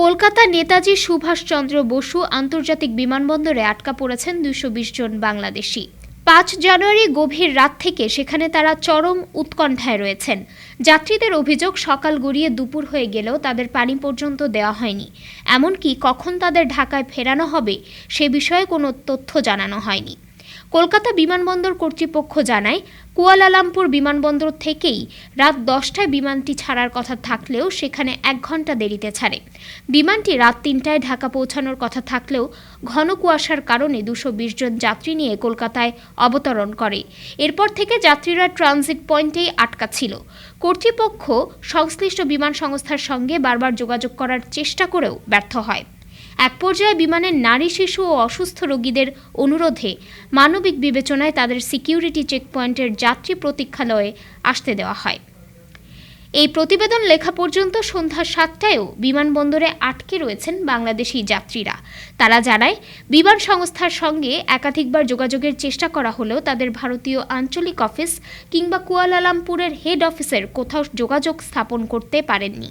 কলকাতা নেতাজি সুভাষচন্দ্র বসু আন্তর্জাতিক বিমানবন্দরে আটকা পড়েছেন দুশো জন বাংলাদেশি। পাঁচ জানুয়ারি গভীর রাত থেকে সেখানে তারা চরম উৎকণ্ঠায় রয়েছেন। যাত্রীদের অভিযোগ সকাল গড়িয়ে দুপুর হয়ে গেলেও তাদের পানি পর্যন্ত দেওয়া হয়নি। এমনকি কখন তাদের ঢাকায় ফেরানো হবে সে বিষয়ে কোনো তথ্য জানানো হয়নি। কলকাতা বিমানবন্দর কর্তৃপক্ষ জানায়, কুয়ালালামপুর বিমানবন্দর থেকেই রাত দশটায় বিমানটি ছাড়ার কথা থাকলেও সেখানে এক ঘণ্টা দেরিতে ছাড়ে। বিমানটি রাত তিনটায় ঢাকা পৌঁছানোর কথা থাকলেও ঘন কুয়াশার কারণে দুশো জন যাত্রী নিয়ে কলকাতায় অবতরণ করে। এরপর থেকে যাত্রীরা ট্রানজিট পয়েন্টেই আটকা ছিল। কর্তৃপক্ষ সংশ্লিষ্ট বিমান সংস্থার সঙ্গে বারবার যোগাযোগ করার চেষ্টা করেও ব্যর্থ হয়। এক পর্যায়ে বিমানের নারী, শিশু ও অসুস্থ রোগীদের অনুরোধে মানবিক বিবেচনায় তাদের সিকিউরিটি চেকপয়েন্টের যাত্রী প্রতীক্ষালয়ে আসতে দেওয়া হয়। এই প্রতিবেদন লেখা পর্যন্ত সন্ধ্যা সাতটায়ও বিমানবন্দরে আটকে রয়েছেন বাংলাদেশি যাত্রীরা। তারা জানায়, বিমান সংস্থার সঙ্গে একাধিকবার যোগাযোগের চেষ্টা করা হলেও তাদের ভারতীয় আঞ্চলিক অফিস কিংবা কুয়ালালামপুরের হেড অফিসের কোথাও যোগাযোগ স্থাপন করতে পারেননি।